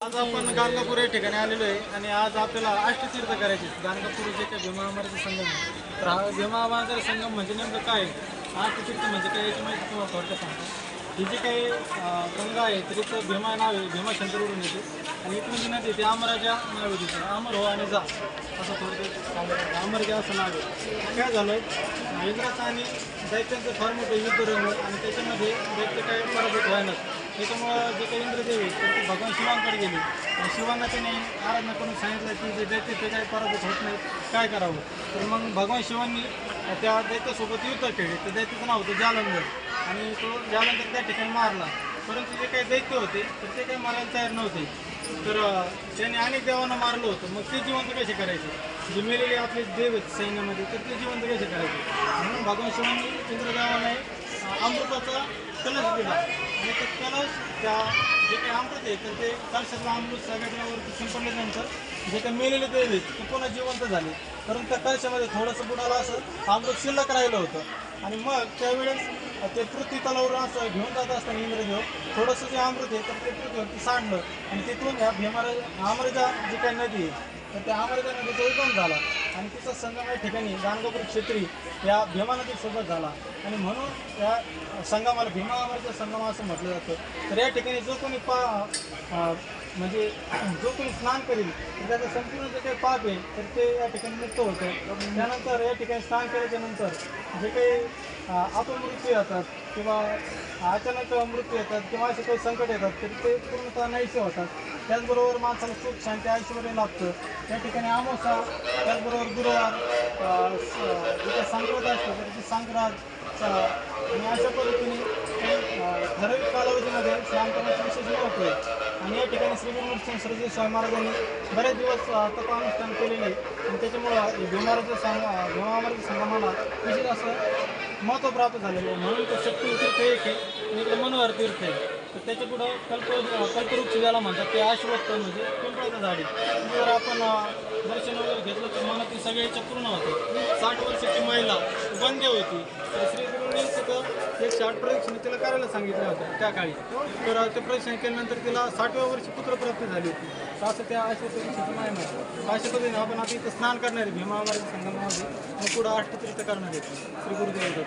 आज आपण गाणगापूर या ठिकाणी आलेलो आहे आणि आज आपल्याला अष्टतीर्थ करायचे गाणगापूर जे काही भीमामार्ग संगम आहे. तर हा भीमामार्ग संगम म्हणजे नेमकं काय आहे? अष्टतीर्थ म्हणजे काय याची माहिती तुम्हाला थोडक्यात सांगतो. ही जी काही गंगा आहे तर इथं भीमा नाव आहे भीमाशंकरवरून येते. आणि इथून जी नदी ते अमराजा नाव आहे अमर हो आणि जा. असं थोडक्यात सांगायचं अमरजा असं नाव आहे. काय झालं? इंद्राचं आणि दैत्यांचं फार मोठं युद्ध रंगलं आणि त्याच्यामध्ये दैत्य काही पराभूत व्हायला त्याच्यामुळं जे काही इंद्रदेव आहेत तर ते भगवान शिवांकडे गेले. आणि शिवांना त्याने आराधना करून सांगितलं की जे दैत्य ते काही पराभूत होत नाही काय करावं? तर मग भगवान शिवांनी त्या दैत्यासोबत युद्ध केले. तर दैत्याचं नाव होतं जालंधर. आणि तो जालंधर त्या ठिकाणी मारला. परंतु जे काही दैत्य होते तर ते काही मारायला तयार नव्हते. तर त्याने अनेक देवांना मारलं होतं. मग ते जिवंत कसे करायचे? जे मेलेले आपले देव आहेत सैन्यामध्ये तर ते जिवंत कसे करायचे? म्हणून भगवान शिवांनी इंद्रदेवाने अमृताचा कलश दिला. आणि ते कलश त्या जे काही आमृत आहे तर ते कलशातलं अमृत सगळ्यावरती शिंपडल्यानंतर जे काही मेलेले देव ते पुन्हा जिवंत झाले. परंतु त्या कलशामध्ये थोडंसं बुडाला असं अमृत शिल्लक राहिलं होतं. आणि मग त्यावेळेस ते पृथ्वी तलावर असं घेऊन जात असताना इंद्रदेव थोडंसं जे अमृत आहे तर ते पृथ्वीवरती सांडलं. आणि तिथून ह्या भीमारा अमृजा जी काही नदी आहे तर त्या अमृता नदीचा उगम झाला आणि तिचा संगम या ठिकाणी गाणगापूर क्षेत्री या भीमा नदीसोबत झाला. आणि म्हणून या संगमाला भीमा संगम असं म्हटलं जातं. तर या ठिकाणी जो कोणी पा म्हणजे जो कोणी स्नान करेल तर त्याचं संपूर्ण जे काही पाप आहे तर ते या ठिकाणी मुक्त होतं. त्यानंतर या ठिकाणी स्नान केल्याच्यानंतर जे काही आपण मृत्यू येतात किंवा अचानक मृत्यू येतात किंवा असे काही संकट येतात तर ते पूर्णतः नाहीसे होतात. त्याचबरोबर माणसाला सुख शांती ऐश्वर्य लाभतं. त्या ठिकाणी आमोसा त्याचबरोबर गुरुवार अं, जे संक्रांत असतो तर संक्रांत आणि अशा पद्धतीने ठराविक कालावधीमध्ये श्रामकरणाचे विशेष महत्त्व आहे आणि या ठिकाणी श्री गुरुमूर्ती सरजी स्वामी महाराजांनी बरेच दिवस अं, तपानुष्ठान केलेले. आणि त्याच्यामुळं भीमाराज संघ भीमामार्ग संगमाला विशेष असं महत्त्व प्राप्त झालेलं आहे. म्हणून तो शक्ती तीर्थ एक आहे. आणि इकडे मनोहर तीर्थ आहे. तर त्याच्या पुढं कल्प कल्पवृक्ष ज्याला म्हणतात ते अश्वत्थ म्हणजे पिंपळाचं झाड जर आपण दर्शन वगैरे घेतलं तर मनातील सगळे इच्छा पूर्ण होते. साठ वर्षाची महिला बंदी होती. तर श्री गुरुंनी तिथं एक साठ प्रदक्षिण तिला करायला सांगितलं होतं त्या काळी. तर ते प्रदक्षिण केल्यानंतर तिला साठव्या वर्षी पुत्रप्राप्ती झाली होती. असं त्या अश्वत्थाची माहिती अशा पद्धतीने आपण आता इथं स्नान करणार आहे भीमामार्ग संगमामध्ये आणि पुढं अष्टतीर्थ करणार आहे श्री गुरुदेव